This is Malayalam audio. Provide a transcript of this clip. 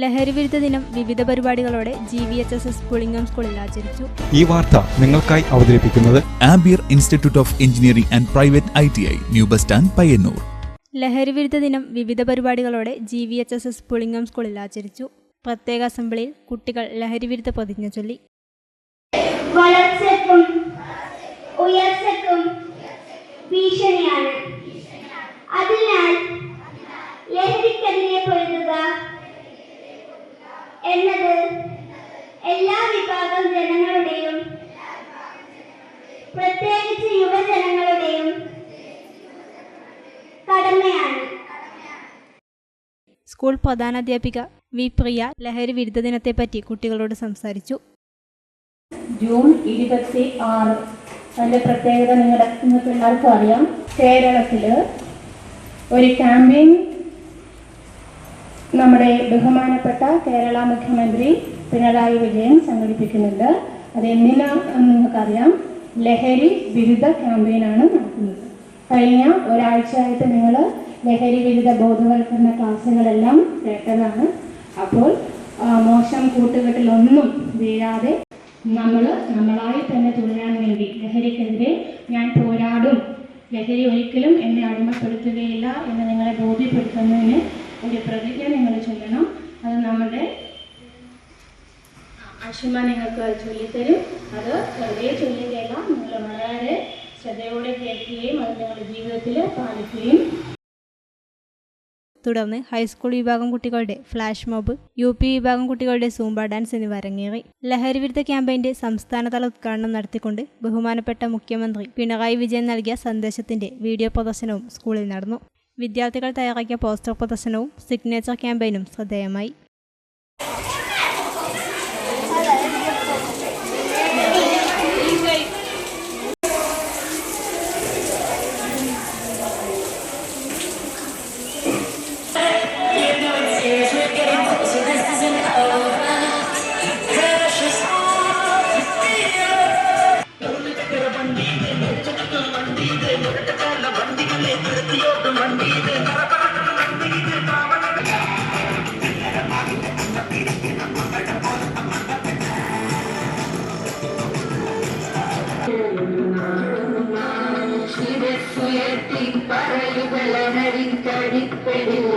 ലഹരിവിരുദ്ധ ദിനം വിവിധ പരിപാടികളോടെ G V H S S Pulingam സ്കൂളിൽ ആചരിച്ചു. ഈ വാർത്ത നിങ്ങൾക്കായി അവതരിപ്പിക്കുന്നത് Ampere institute of engineering and private I T I new bus stand Payyanur. ലഹരിവിരുദ്ധ ദിനം വിവിധ പരിപാടികളോടെ G V H S S Pulingam സ്കൂളിൽ ആചരിച്ചു. പ്രത്യേക അസംബ്ലിയിൽ കുട്ടികൾ ലഹരിവിരുദ്ധ പ്രതിജ്ഞ ചൊല്ലി. ഉയർച്ചയ്ക്കും ഭീഷണിയാണ്. കടമയാണ് സ്കൂൾ പ്രധാനാധ്യാപിക വി പ്രിയ ലഹരി വിരുദ്ധ ദിനത്തെ പറ്റി കുട്ടികളോട് സംസാരിച്ചു. ജൂൺ ഇരുപത്തി ആറ്. അതിന്റെ പ്രത്യേകത നിങ്ങളുടെ നിങ്ങൾക്ക് എല്ലാവർക്കും അറിയാം. കേരളത്തിൽ ഒരു ക്യാമ്പയിൻ നമ്മുടെ ബഹുമാനപ്പെട്ട കേരള മുഖ്യമന്ത്രി പിണറായി വിജയൻ സംഘടിപ്പിക്കുന്നുണ്ട്. അത് എന്തിനാ നിങ്ങൾക്കറിയാം. ലഹരി വിരുദ്ധ ക്യാമ്പയിനാണ് നടക്കുന്നത്. കഴിഞ്ഞ ഒരാഴ്ചയായിട്ട് നിങ്ങൾ ലഹരി വിരുദ്ധ ബോധവൽക്കരണ ക്ലാസ്സുകളെല്ലാം കേട്ടതാണ്. അപ്പോൾ മോശം കൂട്ടുകെട്ടിലൊന്നും വീഴാതെ നമ്മൾ നമ്മളായി തന്നെ തുടരാൻ വേണ്ടി ലഹരിക്കെതിരെ ഞാൻ പോരാടും. ലഹരി ഒരിക്കലും എന്നെ അടിമപ്പെടുത്തുകയില്ല എന്ന് നിങ്ങളെ ബോധ്യപ്പെടുത്തുന്നതിന് ഒരു പ്രതിജ്ഞ നിങ്ങൾ ചൊല്ലണം അത് നമ്മുടെ അഷിമ നിങ്ങൾക്ക് ചൊല്ലിത്തരും. അത് വെറുതെ ചൊല്ലുകയല്ല. നിങ്ങൾ വളരെ ശ്രദ്ധയോടെ കേൾക്കുകയും അത് നിങ്ങളുടെ ജീവിതത്തിൽ പാലിക്കുകയും തുടർന്ന് ഹൈസ്കൂൾ വിഭാഗം കുട്ടികളുടെ ഫ്ലാഷ് മോബ് യു പി വിഭാഗം കുട്ടികളുടെ സൂംബ ഡാൻസ് എന്നിവ അരങ്ങേറി. ലഹരി വിരുദ്ധ ക്യാമ്പയിന്റെ സംസ്ഥാനതല ഉദ്ഘാടനം നടത്തിക്കൊണ്ട് ബഹുമാനപ്പെട്ട മുഖ്യമന്ത്രി പിണറായി വിജയൻ നൽകിയ സന്ദേശത്തിന്റെ വീഡിയോ പ്രദർശനവും സ്കൂളിൽ നടന്നു. വിദ്യാർത്ഥികൾ തയ്യാറാക്കിയ പോസ്റ്റർ പ്രദർശനവും സിഗ്നേച്ചർ ക്യാമ്പയിനും ശ്രദ്ധേയമായി. பறையுகளரின் கடிப்பெடில்